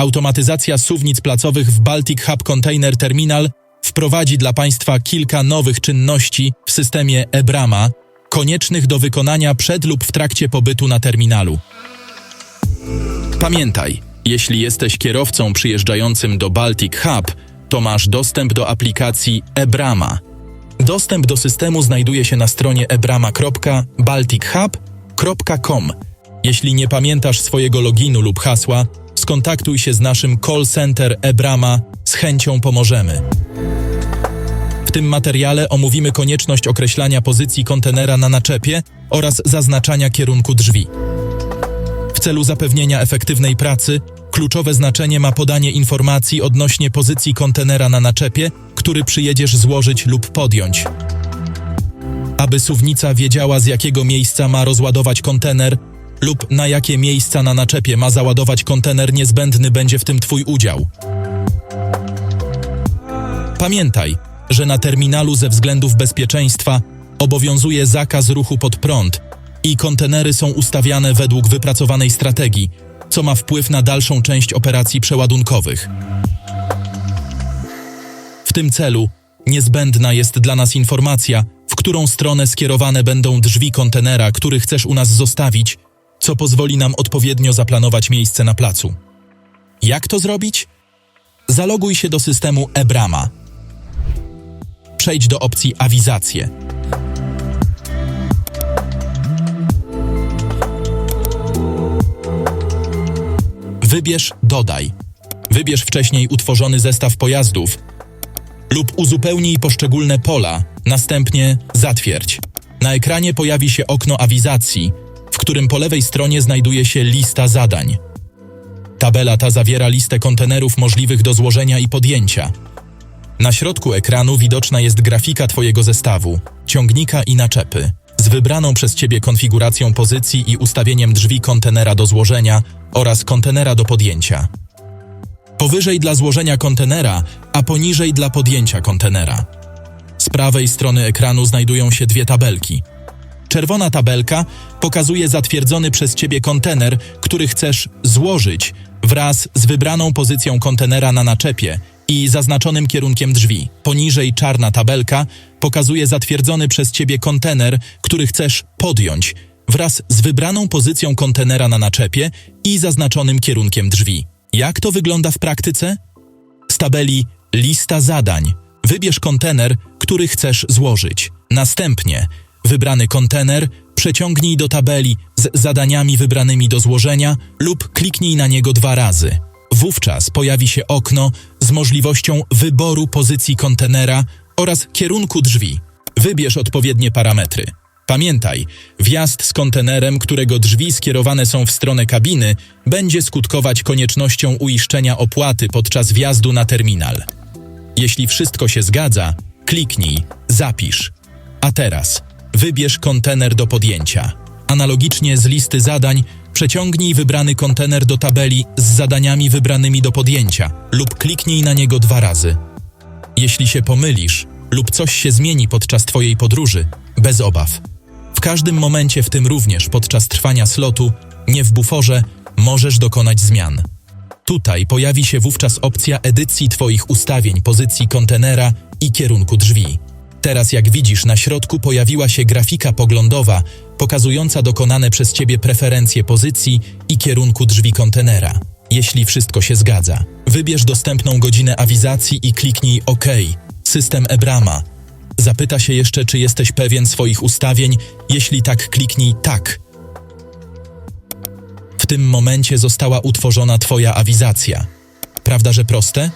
Automatyzacja suwnic placowych w Baltic Hub Container Terminal wprowadzi dla Państwa kilka nowych czynności w systemie EBRAMA, koniecznych do wykonania przed lub w trakcie pobytu na terminalu. Pamiętaj, jeśli jesteś kierowcą przyjeżdżającym do Baltic Hub, to masz dostęp do aplikacji eBrama. Dostęp do systemu znajduje się na stronie ebrama.baltichub.com. Jeśli nie pamiętasz swojego loginu lub hasła, skontaktuj się z naszym call center eBrama, z chęcią pomożemy. W tym materiale omówimy konieczność określania pozycji kontenera na naczepie oraz zaznaczania kierunku drzwi. W celu zapewnienia efektywnej pracy, kluczowe znaczenie ma podanie informacji odnośnie pozycji kontenera na naczepie, który przyjedziesz złożyć lub podjąć. Aby suwnica wiedziała z jakiego miejsca ma rozładować kontener lub na jakie miejsca na naczepie ma załadować kontener, niezbędny będzie w tym Twój udział. Pamiętaj, że na terminalu ze względów bezpieczeństwa obowiązuje zakaz ruchu pod prąd i kontenery są ustawiane według wypracowanej strategii, co ma wpływ na dalszą część operacji przeładunkowych. W tym celu niezbędna jest dla nas informacja, w którą stronę skierowane będą drzwi kontenera, który chcesz u nas zostawić, co pozwoli nam odpowiednio zaplanować miejsce na placu. Jak to zrobić? Zaloguj się do systemu eBrama. Przejdź do opcji Awizacje. Wybierz Dodaj. Wybierz wcześniej utworzony zestaw pojazdów lub uzupełnij poszczególne pola, następnie Zatwierdź. Na ekranie pojawi się okno awizacji, którym po lewej stronie znajduje się lista zadań. Tabela ta zawiera listę kontenerów możliwych do złożenia i podjęcia. Na środku ekranu widoczna jest grafika Twojego zestawu, ciągnika i naczepy, z wybraną przez Ciebie konfiguracją pozycji i ustawieniem drzwi kontenera do złożenia oraz kontenera do podjęcia. Powyżej dla złożenia kontenera, a poniżej dla podjęcia kontenera. Z prawej strony ekranu znajdują się dwie tabelki. Czerwona tabelka pokazuje zatwierdzony przez Ciebie kontener, który chcesz złożyć wraz z wybraną pozycją kontenera na naczepie i zaznaczonym kierunkiem drzwi. Poniżej czarna tabelka pokazuje zatwierdzony przez Ciebie kontener, który chcesz podjąć wraz z wybraną pozycją kontenera na naczepie i zaznaczonym kierunkiem drzwi. Jak to wygląda w praktyce? Z tabeli Lista zadań wybierz kontener, który chcesz złożyć. Następnie wybrany kontener przeciągnij do tabeli z zadaniami wybranymi do złożenia lub kliknij na niego dwa razy. Wówczas pojawi się okno z możliwością wyboru pozycji kontenera oraz kierunku drzwi. Wybierz odpowiednie parametry. Pamiętaj, wjazd z kontenerem, którego drzwi skierowane są w stronę kabiny, będzie skutkować koniecznością uiszczenia opłaty podczas wjazdu na terminal. Jeśli wszystko się zgadza, kliknij Zapisz. A teraz wybierz kontener do podjęcia. Analogicznie z listy zadań, przeciągnij wybrany kontener do tabeli z zadaniami wybranymi do podjęcia lub kliknij na niego dwa razy. Jeśli się pomylisz lub coś się zmieni podczas Twojej podróży, bez obaw. W każdym momencie, w tym również podczas trwania slotu, nie w buforze, możesz dokonać zmian. Tutaj pojawi się wówczas opcja edycji Twoich ustawień pozycji kontenera i kierunku drzwi. Teraz, jak widzisz, na środku pojawiła się grafika poglądowa pokazująca dokonane przez Ciebie preferencje pozycji i kierunku drzwi kontenera. Jeśli wszystko się zgadza, wybierz dostępną godzinę awizacji i kliknij OK. System Ebrama. Zapyta się jeszcze, czy jesteś pewien swoich ustawień. Jeśli tak, kliknij Tak. W tym momencie została utworzona Twoja awizacja. Prawda, że proste?